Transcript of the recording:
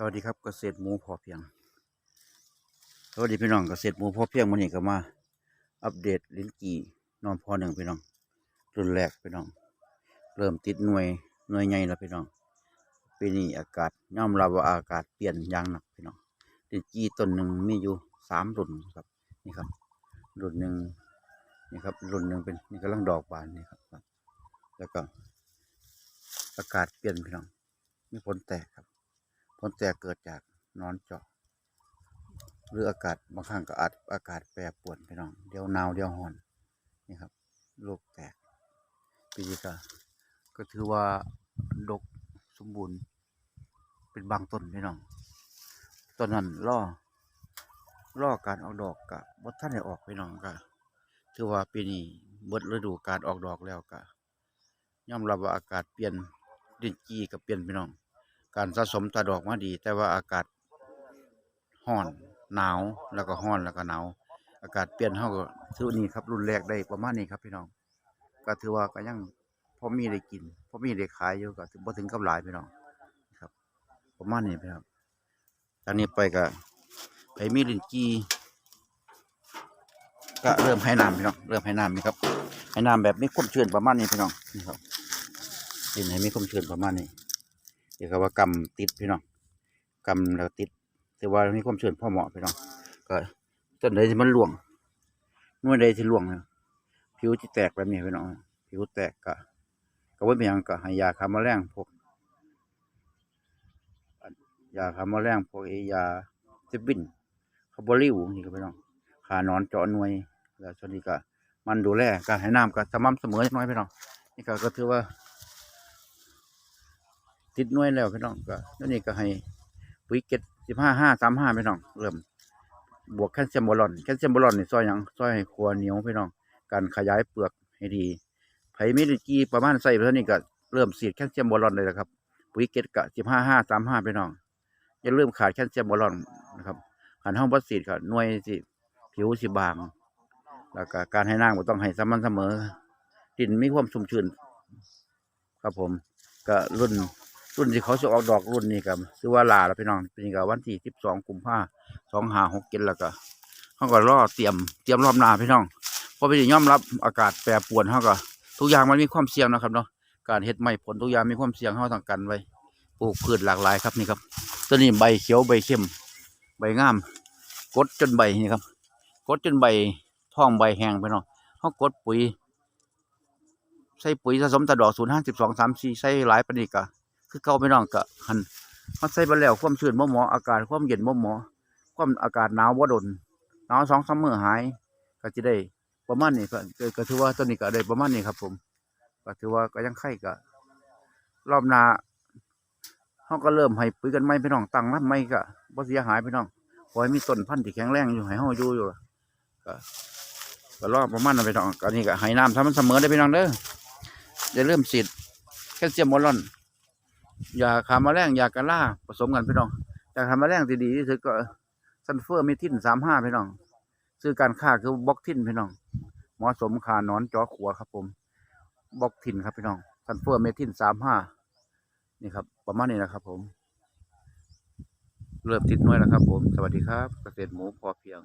สวัสดีครับเกษตรหมูพอเพียง สวัสดีพี่น้องเกษตรหมูพอเพียงวันนี้ก็มา อัปเดตลิ้นจี่นอนพอหนึ่งพี่น้องรุ่นแรกพี่น้อง เริ่มติดหน่วยหน่วยใหญ่แล้วพี่น้องปีนี้อากาศย่อมรับว่าอากาศเปลี่ยนอย่างหนักพี่น้องลิ้นจี่ต้นหนึ่งมีอยู่สามรุ่นครับนี่ครับรุ่นหนึ่งนี่ครับรุ่นหนึ่งเป็นนี่กำลังดอกบานนี่ครับ แล้วก็อากาศเปลี่ยนพี่น้องมีผลแตกครับ ผลแตกเกิดจากนอนเจาะหรืออากาศบางครั้งก็อาจอากาศแปรปรวนพี่น้อง เดี๋ยวหนาวเดี๋ยวร้อนนี่ครับลูกแตกปีนี้ก็ก็ถือว่าดกสมบูรณ์ เป็นบางต้นพี่น้องต้นนั้นล่อล่อการออกดอกกับบดท่านได้ออกพี่น้องก็ถือว่าปีนี้เบิดฤดูการออกดอกแล้วก็ย่อมรับว่าอากาศเปลี่ยนดินจีก็เปลี่ยนพี่น้อง การสะสมตาดอกมาดี แต่ว่าอากาศร้อนหนาวแล้วก็ร้อนแล้วก็หนาวอากาศเปลี่ยนเท่ากับซื้อนี้ครับรุ่นแรกได้ประมาณนี้ครับพี่น้อง ก็ถือว่าก็ยังพอมีได้กินพอมีได้ขายอยู่ก็ถึงบ่ถึงกับหลายพี่น้องครับ ประมาณนี้พี่ครับจากนี้ไปก็ไปมีลินจีก็เริ่มให้น้ำพี่น้องเริ่มให้น้ำนี่ครับให้น้ำแบบมีความชื้นประมาณนี้พี่น้องนี่ครับดินให้มีความชื้นประมาณนี้ เดี๋ยวก็ว่ากำติดพี่น้องกำแล้วติด แต่ว่ามีความชื้นพอเหมาะพี่น้องก็ต้นใดที่มันหลวงหน่วยใดที่หลวงเนี่ยผิวที่แตกแบบนี้พี่น้องผิวแตกก็ก็ว่าเป็นหยังก็ให้ยาฆ่าแมลงพวกอันยาฆ่าแมลงพวกไอยาเซบินคาร์บอริวนี่ก็พี่น้องขานอนเจาะหน่วยแล้วส่วนนี้ก็มันดูแลการให้น้ำก็สม่ำเสมอจักน้อยพี่น้องนี่ก็ก็ถือว่า ติดน่วยแล้วพี่น้องก็นั่นนี่ก็ให้ปุ๋ยเก็ดสิบห้าห้าสามห้าพี่น้องเริ่ม บวกแคลเซียมบอลอนแคลเซียมบอลอนนี่ซอยหยังซอยให้ครัวเหนียวพี่น้อง การขยายเปลือกให้ดีไผ่มีดกีประมาณใส่เท่านี้ก็เริ่มสีดแคลเซียมบอลอนเลยนะครับปุ๋ยเก็ดกะสิบห้าห้าสามห้าพี่น้องอย่าลืมขาดแคลเซียมบอลอนนะครับหันห้องบัสสีดก็หน่วยสิผิวสิบาง แล้วก็การให้น้ำก็ต้องให้สม่ำเสมอดินมีความชุ่มชื้นครับผมก็รุ่น รุ่นที่เขาจะออกดอกรุ่นนี้กับซื้อว่าลาแล้วพี่น้องปีนี้ก็วันที่สิบสองกุมภาสองหาหกเจ็ดแล้วก็เขาก็รอเตรียมเตรียมรอบหนาพี่น้องเพราะพี่ยอมรับอากาศแปรปรวนเขาก็ทุกอย่างมันมีความเสี่ยงนะครับเนาะการเฮ็ดไม่ผลทุกอย่างมีความเสี่ยงเขาต้องกันไว้ปลูกพืชหลากหลายครับนี่ครับตัวนี้ใบเขียวใบเข้ม ใบงาม กดจนใบนี่ครับ กดจนใบท้องใบแห้งไปเนาะเขากดปุ๋ยใส่ปุ๋ยผสมตะดอกศูนย์ห้าสิบสองสามสี่ใส่หลายปนนีกะ คือเก่าไม่น้องกะหันมันใส่ไปแล้วความชื้นบ่หมาะอากาศความเย็นบ่หมาะความอากาศหนาวบ่ดนหนาวสองสามมื้อหายก็จะได้ประมาณนี้ก็ก็ถือว่าตัวนี้ก็ได้ประมาณนี้ครับ ผมก็ถือว่าก็ยังไข่ก็รอบหน้าเขาก็เริ่มให้ปุ๋ยกันใหม่พี่น้องตั้งรับใหม่ก็บ่เสียหายพี่น้องขอให้มีต้นพันธุ์ที่แข็งแรงอยู่ให้เฮาอยู่อยู่ก็ก็รอบประมาณนั้นพี่น้องก็นี่ก็ให้น้ำทำมันเสมอได้พี่น้องเด้ออย่าเริ่าลืมฉีดแคลเซียมบอลอน ยาฆ่าแมลงยากระล่าผสมกันพี่น้องยาฆ่าแมลงที่ดีที่สุดก็ซัลเฟอร์เมทินสามห้าพี่น้องซื้อการค่าคือบล็อกทินพี่น้องเหมาะสมค่านอนจอขัวครับผมบล็อกทินครับพี่น้องซัลเฟอร์เมทินสามห้านี่ครับ ประมาณนี้นะครับผม เริ่มติดน้อยแล้วครับผม สวัสดีครับ เกษตรหมูพอเพียง